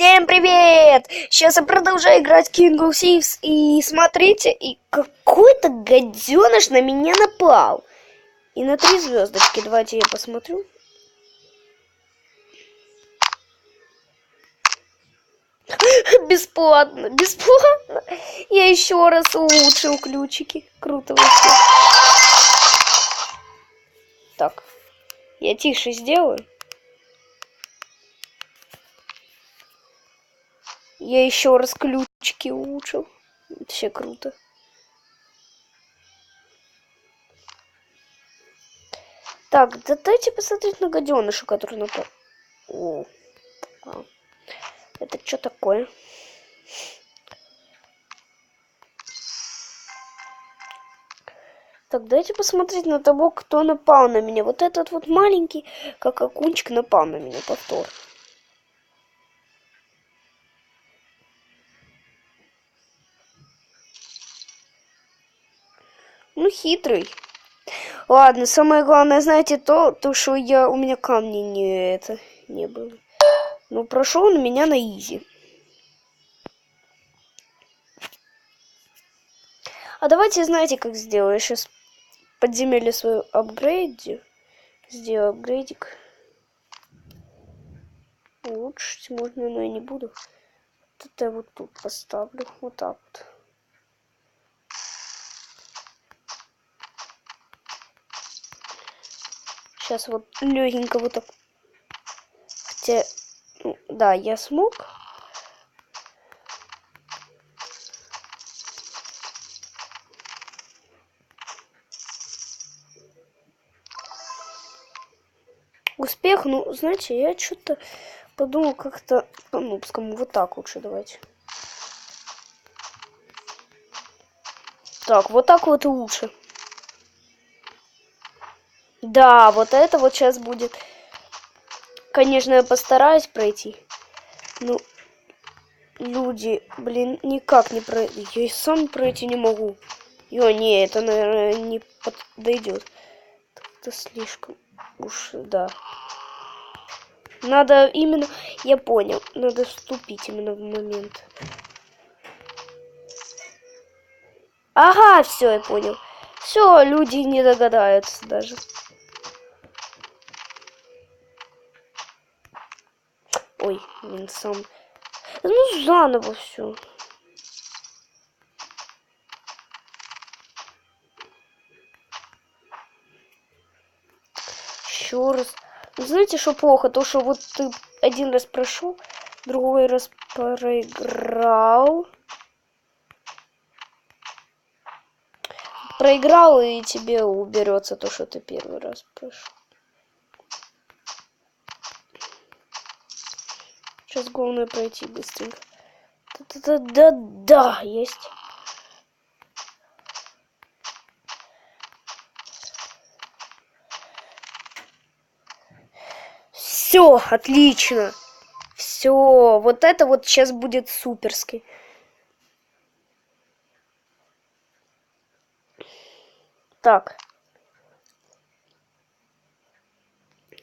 Всем привет! Сейчас я продолжаю играть King of Thieves. И смотрите, и какой-то гаденыш на меня напал. И на три звездочки. Давайте я посмотрю. Бесплатно, бесплатно. Я еще раз улучшил ключики. Круто вообще. Так, я тише сделаю. Я еще раз ключики улучшил. Вообще круто. Так, да дайте посмотреть на гаденыша, который напал. О, а. Это что такое? Так, дайте посмотреть на того, кто напал на меня. Вот этот вот маленький, как окунчик, напал на меня повтор. Ну, хитрый. Ладно, самое главное, знаете, то, то что я, у меня камни не это, не было. Ну, прошел он меня на изи. А давайте, знаете, как сделаю? Я сейчас подземелье свою апгрейди. Сделаю апгрейдик. Улучшить можно, но я не буду. Вот это я вот тут поставлю. Вот так вот. Сейчас вот легенько вот так. Хотя, ну, да, я смог. Успех, ну, знаете, я что-то подумал как-то по-нубскому. Вот так лучше давайте. Так, вот так вот и лучше. Да, вот это вот сейчас будет. Конечно, я постараюсь пройти. Ну, люди, блин, никак не пройти. Я и сам пройти не могу. Ё, не, это, наверное, не подойдет. Это слишком уж, да. Надо именно, я понял, надо вступить именно в момент. Ага, все, я понял. Все, люди не догадаются даже. Ой, блин, сам. Ну, заново все. Еще раз. Ну, знаете, что плохо? То, что вот ты один раз прошел, другой раз проиграл. Проиграл, и тебе уберется то, что ты первый раз прошел. Сейчас главное пройти быстренько. Да-да-да-да, есть. Все, отлично. Все, вот это вот сейчас будет суперский. Так.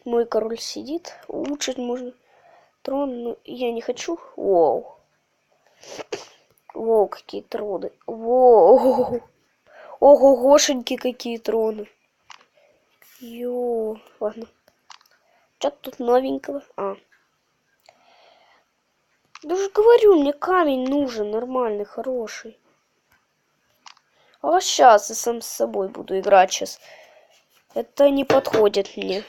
Мой король сидит. Улучшить можно трон, ну, я не хочу. Воу. Воу, какие троны. Воу. Ого, гошеньки, какие троны. Ё, ладно. Что тут новенького? А. Даже говорю, мне камень нужен, нормальный, хороший. А сейчас я сам с собой буду играть сейчас. Это не подходит мне.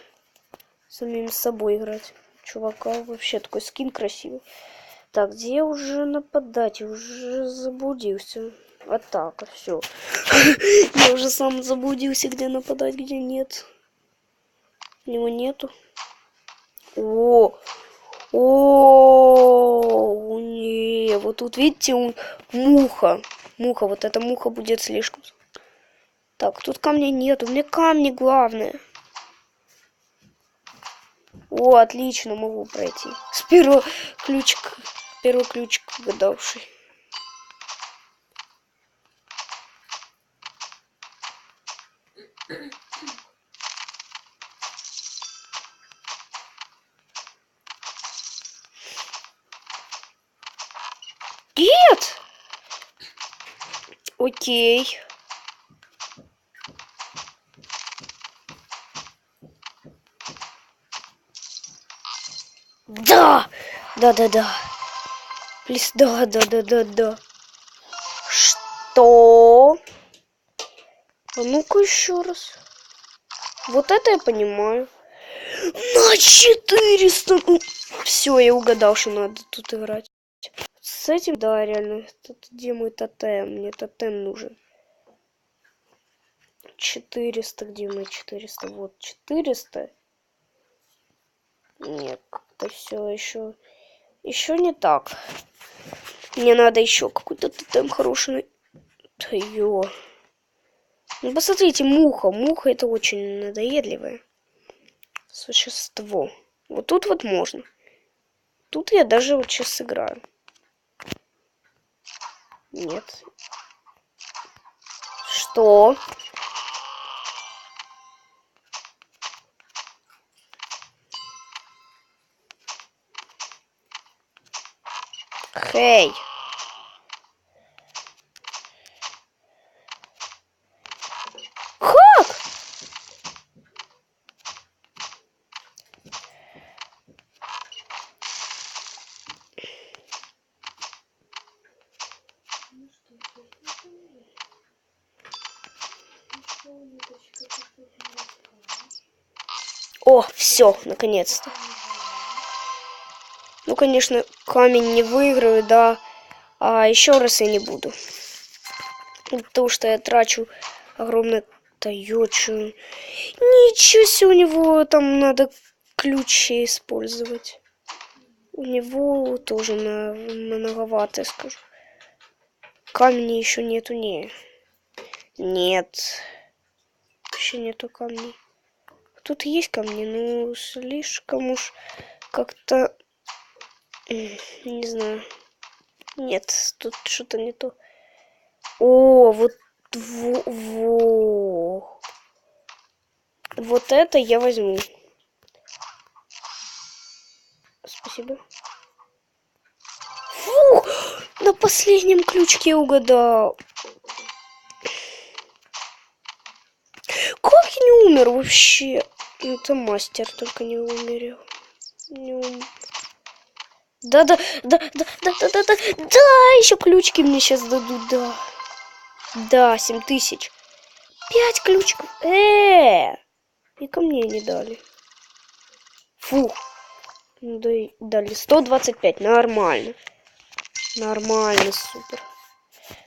Самим с собой играть чувака. Вообще такой скин красивый. Так, где уже нападать? Я уже заблудился. Атака, все. Я уже сам заблудился, где нападать, где нет. Него нету. О, о, не, вот тут видите, муха, муха, вот эта муха будет слишком. Так, тут камня нету, мне камни главное. О, отлично, могу пройти. С первого ключик, первый ключик угадавший. Нет! Окей. Да! Да-да-да. Плиз, да-да-да-да-да. Что? А ну-ка еще раз. Вот это я понимаю. На 400! Все, я угадал, что надо тут играть. С этим, да, реально. Тут где мой тотем? Мне тотем нужен. 400, где мой 400? Вот, 400. Нет, это все еще... Еще не так. Мне надо еще какой-то тотем хороший. Да ё. Ну, посмотрите, муха. Муха это очень надоедливое существо. Вот тут вот можно. Тут я даже вот сейчас сыграю. Нет. Что? Хей. Как? О, все, наконец-то. Ну, конечно, камень не выиграю, да. А еще раз я не буду. Потому что я трачу огромное таечу. Ничего себе, у него там надо ключи использовать. У него тоже на, многовато, скажу. Камней еще нету, не. Нет. Еще нету камней. Тут есть камни, но слишком уж как-то... Не знаю. Нет, тут что-то не то. О, вот... Во, во. Вот это я возьму. Спасибо. Фу! На последнем ключке угадал. Как я не умер вообще? Это мастер только не умерел. Не ум... Да, да, да, да, да, да, да, да, да, еще ключики мне сейчас дадут, да. Да, семь тысяч. Пять ключиков. Э, и ко мне не дали. Фу. Да, дали 125, нормально. Нормально, супер.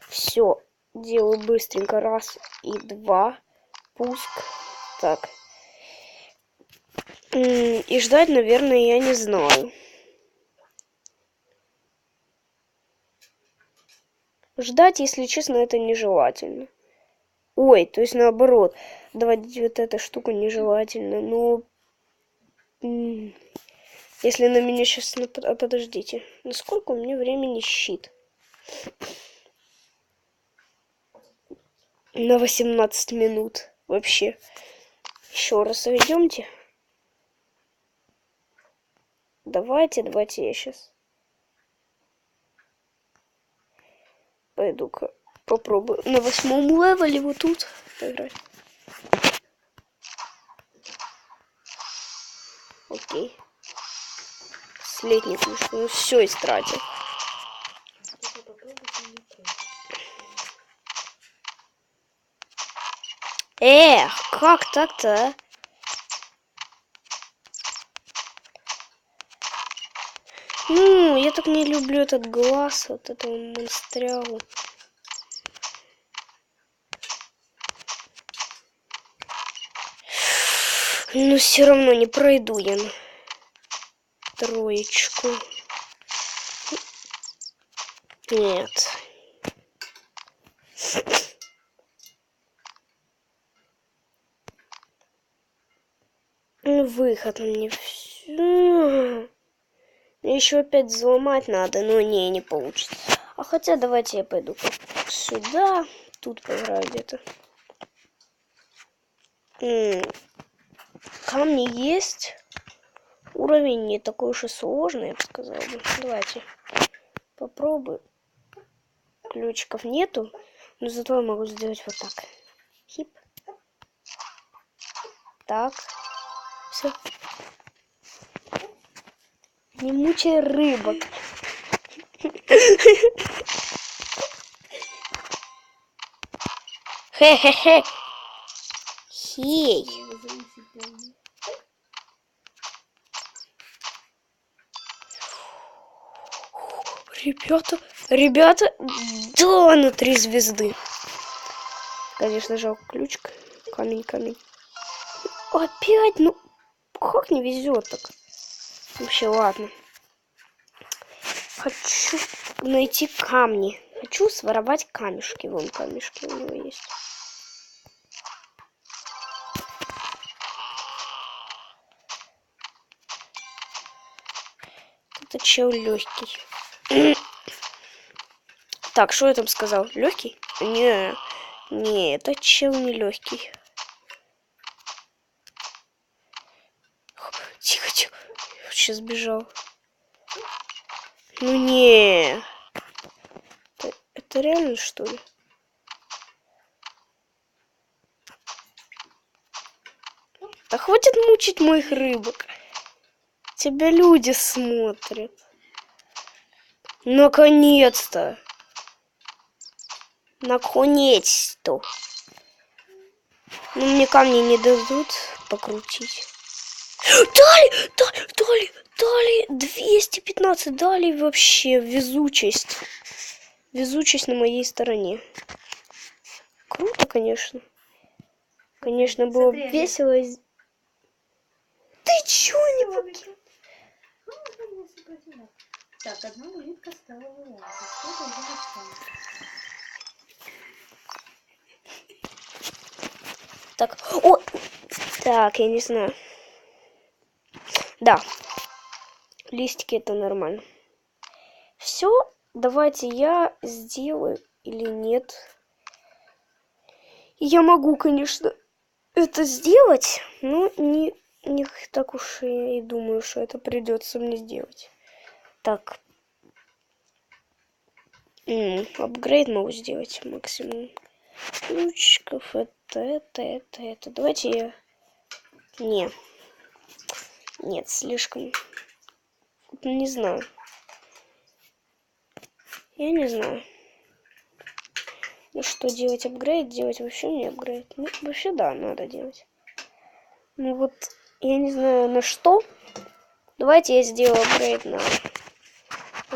Все, делаю быстренько. Раз и два. Пуск. Так. И ждать, наверное, я не знаю. Ждать, если честно, это нежелательно. Ой, то есть наоборот. Давать вот эта штука нежелательно. Но... Если на меня сейчас... А, подождите. Насколько у меня времени щит? На 18 минут. Вообще. Еще раз идемте. Давайте, давайте я сейчас пойду-ка попробую на восьмом левеле вот тут поиграть. Окей. Последний ключ. Ну все истратил. Эх, как так-то, а? Ну, я так не люблю этот глаз, вот этого монстрягу. Но все равно не пройду я на троечку. Нет. Выход мне все. Еще опять взломать надо, но не, не получится. А хотя давайте я пойду сюда. Тут поиграю где-то. Камни есть. Уровень не такой уж и сложный, я бы сказал бы. Давайте попробуем. ключиков нету, но зато я могу сделать вот так. Хип. Так. Все. Не мучай рыбок. Хе-хе-хе. Хей. Ребята, ребята, да, на три звезды. Конечно, жалко ключик. Камень, камень. Опять, ну, как не везет так? Вообще, ладно. Хочу найти камни. Хочу своровать камешки. Вон камешки у него есть. Это чел легкий. так, что я там сказал? Легкий? Не, не, это чел не легкий. Сейчас бежал. Ну не. Это, это реально что ли? Да хватит мучить моих рыбок. Тебя люди смотрят. Наконец-то. Наконец-то. Ну, мне камни не дадут покрутить. Дали, дали, дали, дали 215, дали вообще везучесть. Везучесть на моей стороне. Круто, конечно. Конечно, было Смотри, весело. и- Ты чё не покинул? Так, одна улитка стала вылазить. Уже остался. Так, о, так, я не знаю. Да, листики это нормально. Все, давайте я сделаю или нет. Я могу, конечно, это сделать, но не, не так уж я и думаю, что это придется мне сделать. Так. М, апгрейд могу сделать максимум. Ключиков это, это, это, это. Давайте я... Не. Нет, слишком... Не знаю. Я не знаю. Ну что делать? Апгрейд делать? Вообще не апгрейд. Ну, вообще да, надо делать. Ну вот, я не знаю на что. Давайте я сделаю апгрейд на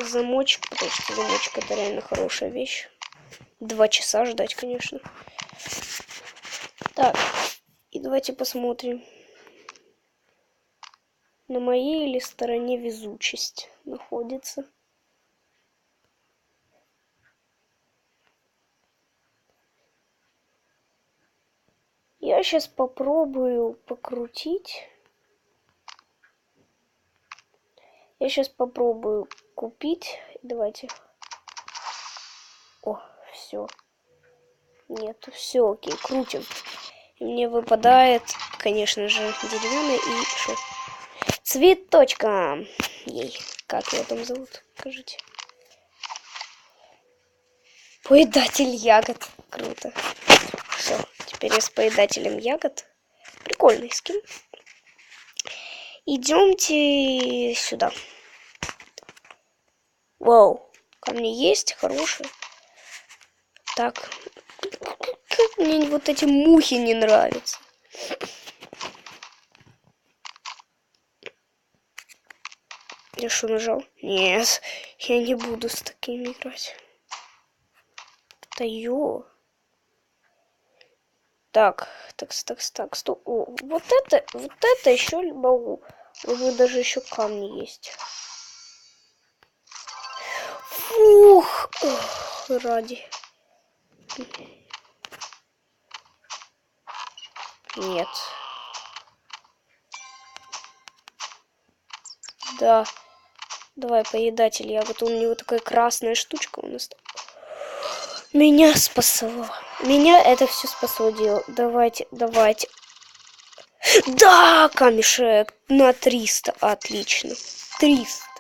замочек, потому что замочек это реально хорошая вещь. Два часа ждать, конечно. Так, и давайте посмотрим. На моей или стороне везучесть находится. Я сейчас попробую покрутить. Я сейчас попробую купить. Давайте. О, все. Нет, все, окей, крутим. И мне выпадает, конечно же, деревянный и что? Цветочка. Ей, как его там зовут? Скажите. Поедатель ягод. Круто. Все, теперь я с поедателем ягод. Прикольный скин. Идемте сюда. Вау, камни есть, хорошие. Так, как мне вот эти мухи не нравятся. Я что, нажал? Нет, я не буду с такими играть. Да ё. Так, так, так, так, стоп. О, вот это, вот это еще могу. Уже даже еще камни есть. Фух, ох, ради. Нет. Да. Давай, поедатель ягод. У него такая красная штучка у нас. Меня спасло. Меня это все спасло дело. Давайте, давайте. Да, камешек на 300. Отлично. 300.